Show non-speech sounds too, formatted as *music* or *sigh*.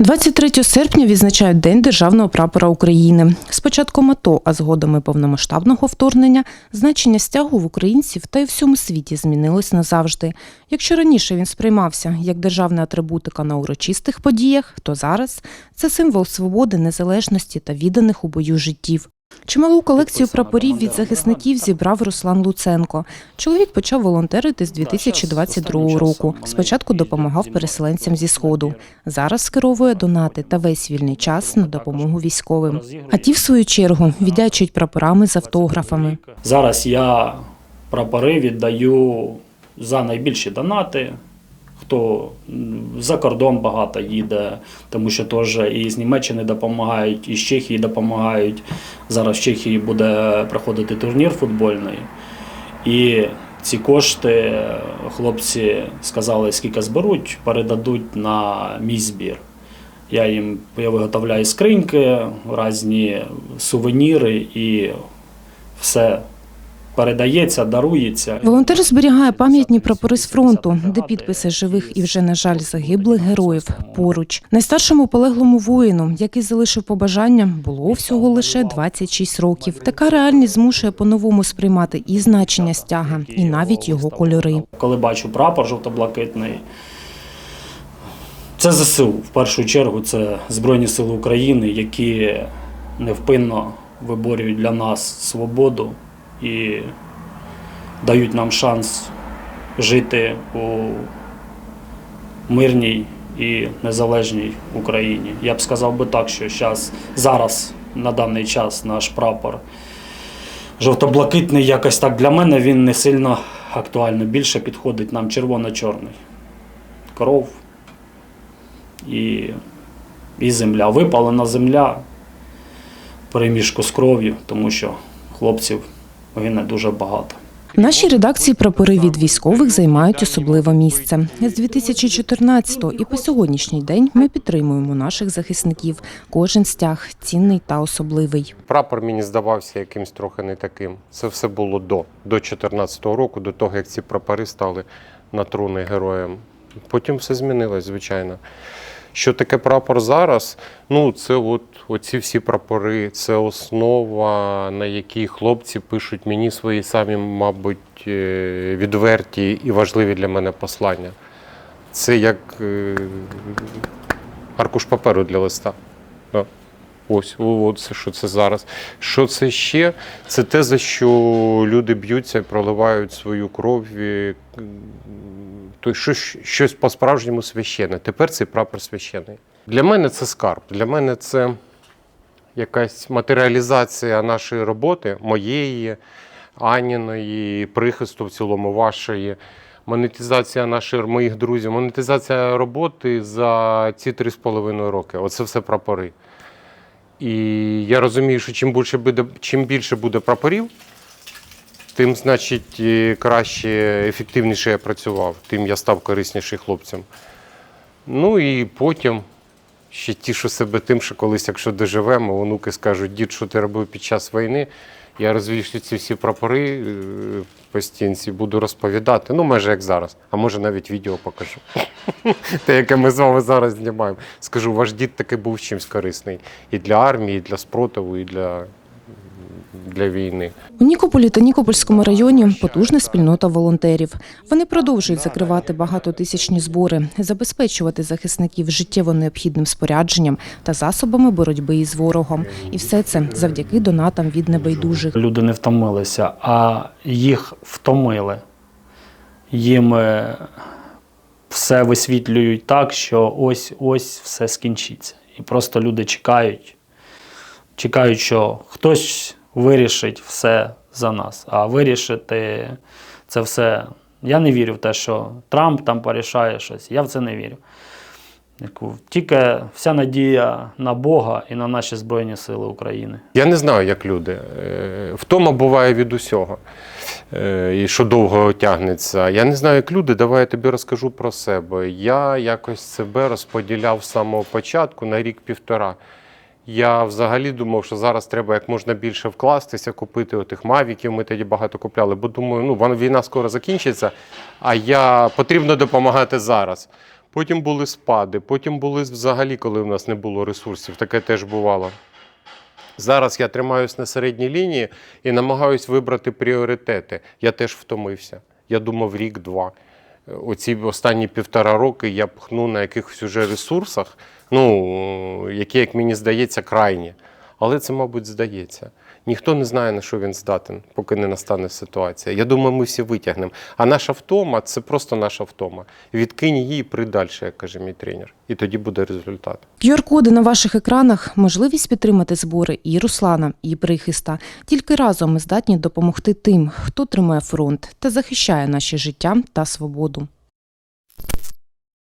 23 серпня відзначають День державного прапора України. Спочатку АТО, а згодом і повномасштабного вторгнення, значення стягу в українців та й всьому світі змінилось назавжди. Якщо раніше він сприймався як державна атрибутика на урочистих подіях, то зараз це символ свободи, незалежності та відданих у бою життів. Чималу колекцію прапорів від захисників зібрав Руслан Луценко. Чоловік почав волонтерити з 2022 року. Спочатку допомагав переселенцям зі сходу. Зараз скеровує донати та весь вільний час на допомогу військовим. А ті, в свою чергу, віддячують прапорами з автографами. Зараз я прапори віддаю за найбільші донати. Хто за кордон багато їде, тому що теж і з Німеччини допомагають, і з Чехії допомагають. Зараз в Чехії буде проходити турнір футбольний. І ці кошти хлопці сказали, скільки зберуть, передадуть на мій збір. Я їм я виготовляю скриньки, різні сувеніри і все передається, дарується. Волонтер зберігає пам'ятні прапори з фронту, де підписи живих і вже, на жаль, загиблих героїв поруч. Найстаршому полеглому воїну, який залишив побажання, було всього лише 26 років. Така реальність змушує по-новому сприймати і значення стяга, і навіть його кольори. Коли бачу прапор жовто-блакитний, це ЗСУ. В першу чергу це Збройні Сили України, які невпинно виборюють для нас свободу і дають нам шанс жити у мирній і незалежній Україні. Я б сказав би так, що зараз, зараз, на даний час, наш прапор жовто-блакитний якось так для мене він не сильно актуально. Більше підходить нам червоно-чорний. Кров і, і земля. Випалена земля в переміжку з кров'ю, тому що хлопців гине дуже багато. В нашій редакції прапори від військових займають особливе місце. З 2014 і по сьогоднішній день ми підтримуємо наших захисників. Кожен стяг цінний та особливий. Прапор мені здавався якимсь трохи не таким. Це все було до, до 2014 року, до того, як ці прапори стали на трони героям. Потім все змінилось, звичайно. Що таке прапор зараз? Ну, це от оці всі прапори, це основа, на якій хлопці пишуть мені свої самі, мабуть, е, відверті і важливі для мене послання. Це як е, аркуш паперу для листа. Ось, це що це зараз. Що це ще? Це те, за що люди б'ються, проливають свою кров. То що, щось по-справжньому священне. Тепер цей прапор священний. Для мене це скарб. Для мене це якась матеріалізація нашої роботи, моєї, Аніної, прихисту в цілому вашої. Монетизація наших моїх друзів, монетизація роботи за ці три з половиною роки. Оце все прапори. І я розумію, що чим більше буде, чим більше буде прапорів, тим, значить, краще, ефективніше я працював, тим я став корисніший хлопцям. Ну і потім ще тішу себе тим, що колись, якщо доживемо, онуки скажуть, дід, що ти робив під час війни, я розвішу ці всі прапори е, по стінці, буду розповідати. Ну, майже як зараз, а може навіть відео покажу. *laughs* Те, яке ми з вами зараз знімаємо. Скажу, ваш дід таки був чимось корисний і для армії, і для спротиву, і для, для війни. У Нікополі та Нікопольському районі потужна спільнота волонтерів. Вони продовжують закривати багатотисячні збори, забезпечувати захисників життєво необхідним спорядженням та засобами боротьби із ворогом. І все це завдяки донатам від небайдужих. Люди не втомилися, а їх втомили. Їм е, все висвітлюють так, що ось ось все скінчиться. І просто люди чекають, чекають, що хтось вирішить все за нас. А вирішити це все. Я не вірю в те, що Трамп там порішає щось. Я в це не вірю. Тільки вся надія на Бога і на наші Збройні Сили України. Я не знаю, як люди. Е, Втома буває від усього, Е, і що довго тягнеться. Я не знаю, як люди. Давай я тобі розкажу про себе. Я якось себе розподіляв з самого початку на рік-півтора. Я взагалі думав, що зараз треба як можна більше вкластися, купити отих мавіків. Ми тоді багато купляли, бо думаю, ну війна скоро закінчиться, а я потрібно допомагати зараз. Потім були спади, потім були взагалі, коли в нас не було ресурсів. Таке теж бувало. Зараз я тримаюсь на середній лінії і намагаюсь вибрати пріоритети. Я теж втомився. Я думав рік-два. Оці останні півтора роки я пхну на якихось уже ресурсах, ну, які, як мені здається, крайні. Але це, мабуть, здається. Ніхто не знає, на що він здатен, поки не настане ситуація. Я думаю, ми всі витягнемо. А наша втома це просто наша втома. Відкинь її і при далі, як каже мій тренер. І тоді буде результат. QR-коди на ваших екранах можливість підтримати збори і Руслана, і прихиста. Тільки разом ми здатні допомогти тим, хто тримає фронт та захищає наші життя та свободу.